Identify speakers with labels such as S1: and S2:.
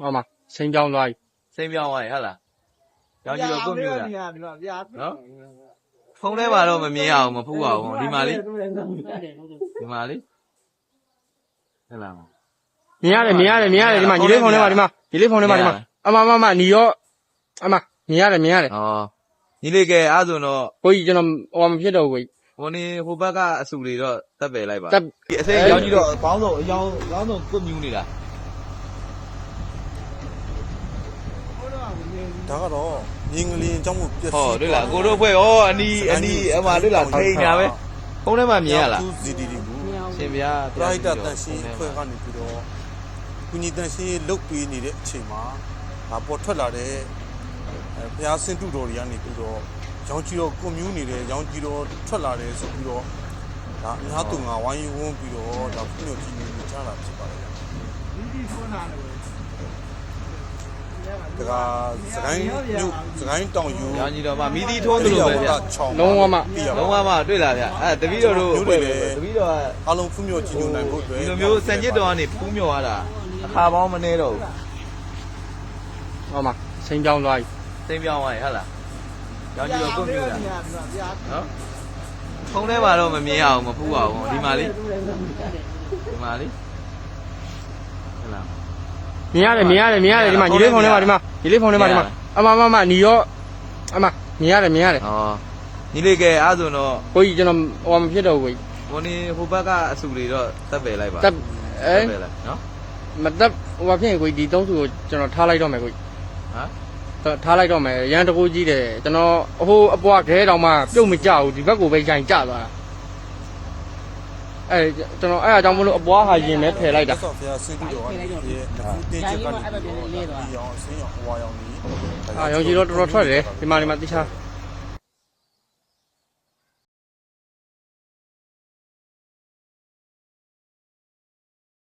S1: ဟောမှာစိန်ပြောင်းသွားပြီ
S2: စိမ်ပြောင်းသွားရင်ဟုတ်လားရောင်ကြီးတော့ကိုမျိုးလား
S3: ပြပြပြ
S2: နော်ဖုန်းထဲမှာတော့မမြင်ရအောင်မဖူးအောင်ဒီမှာလေးဒီမှာလေးဟုတ်လား
S1: မြင်ရတယ်မြင်ရတယ်မြင်ရတယ်ဒီမှာညီလေးဖုန်းထဲမှာဒီမှာညီလေးဖုန်းထဲမှာဒီမှာအမမမညီရောအမမြင်ရတယ်မြင်ရတယ်
S2: ဩညီလေးကဲအားဆိုတော့
S1: ကိုကြီးကျွန်တော်ဟောမဖြစ်တော့ဘူးကိုကြီး
S2: ဟိုနေဟိုဘက်ကအဆူတွေတော့တက်ပယ်လိုက်ပါ
S1: တက်
S2: ဒီအစိမ်းရောင်ကြီးတော့ဘောင်းဆုံးအယောင်ဘောင်းဆုံးကွတ်မြူးနေတာ
S4: ဒါကတော့မြင်းကလေးအကြောင်းကိုပြည့်
S2: ဟောတွေ့လားကိုတို့ဘွဲ့ဩအနီးအနီးအမတွေ့လားထိန်ညာပဲဖုန်းထဲမှာမြင်ရလား
S4: စီဒီဒီဘူး
S2: ရှင်ဗျာ
S4: ပရိုက်တာတန်ရှင်းဖွဲ့ကနေပြီးတော့ကုညီတန်ရှင်းလုတ်ပေးနေတဲ့အချိန်မှာဒါပေါ်ထွက်လာတဲ့အဲဘုရားစင်တုတော်တွေကနေပြီးတော့ရောင်ကြီးတော့ကွန်မြူးနေတယ်ရောင်ကြီးတော့ထွက်လာတယ်ဆိုပြီးတော့ဒါအများသူငါဝိုင်းဝန်းပြီးတော့ဒါဖုန်ညိုကြီးနေကြတာဖြစ်ပါတယ်
S3: ဒီဒီဖုန်းလာတယ်
S4: ဒါကစကိုင်းမြို့စကိုင်းတောင်ယူ
S2: ရောင်ကြီးတော့မှမိသီးထိုးသလိုပဲဗျာ
S1: လုံးဝမ
S2: လုံးဝမှတွေ့လားဗျအဲတပီးတော်တို့ဘွဲ့ပဲတပီးတော်က
S4: အားလုံးဖုန်ညိုကြီးညိုနိုင်ဖို့အတွက်
S2: ဒီလိုမျိုးစံကျစ်တော်ကနေဖူးမြော်ရတာအခါပေါင်းမနေတော့ဘူး
S1: ဟောမှာစိန်ပြောင်းသွားပြီ
S2: စိမ်ပြောင်းသွားရင်ဟုတ်လားရောင်ကြီးတော့ကိုမျိုးလား
S3: ပြပြပြ
S2: နော်ဖုန်းထဲမှာတော့မမြင်ရအောင်မဖူးအောင်ဒီမှာလေးဒီမှာလေးဟုတ်လား
S1: မြင်ရတယ်မြင်ရတယ်မြင်ရတယ်ဒီမှာညီလေးဖုန်းထဲမှာဒီမှာညီလေးဖုန်းထဲမှာဒီမှာအမမမညီရောအမမြင်ရတယ်မြင်ရတယ်
S2: ဩညီလေးကဲအားဆိုတော့
S1: ကိုကြီးကျွန်တော်ဟောမဖြစ်တော့ဘူးကိုကြီး
S2: ဟိုနေဟိုဘက်ကအဆူတွေတော့တက်ပယ်လိုက်ပါ
S1: တက်အဲ
S2: ပယ်လိုက်နော်
S1: မတက်ဟိုဘာဖြစ်ရင်ကိုကြီးဒီသုံးစုကိုကျွန်တော်ထားလိုက်တော့မယ်ကိုကြီး
S2: ဟမ်
S1: ထားလိုက်တော့မယ်ရန်တကူကြီးတယ်ကျွန်တော်အဟိုအပွားခဲတောင်မှပြုတ်မကြဘူးဒီဘက်ကိုပဲရိုင်ကျသွားတာ အဲကျွန်တော်အဲ့အကြောင်းမလို့အပွားဟာရင်ပဲဖယ်လိုက်တာ
S4: ဆော့ဖျားစင်တုတော်ကနေပြီးတော့တင်းချစ်ကနေပြီးတော့ဒီအောင်အစင်းအောင်ဟွာအောင်ကြီး
S1: အာရောင်ကြီးတော့တော်တော်ထွက်တယ်ဒီမှာဒီမှာတိချာ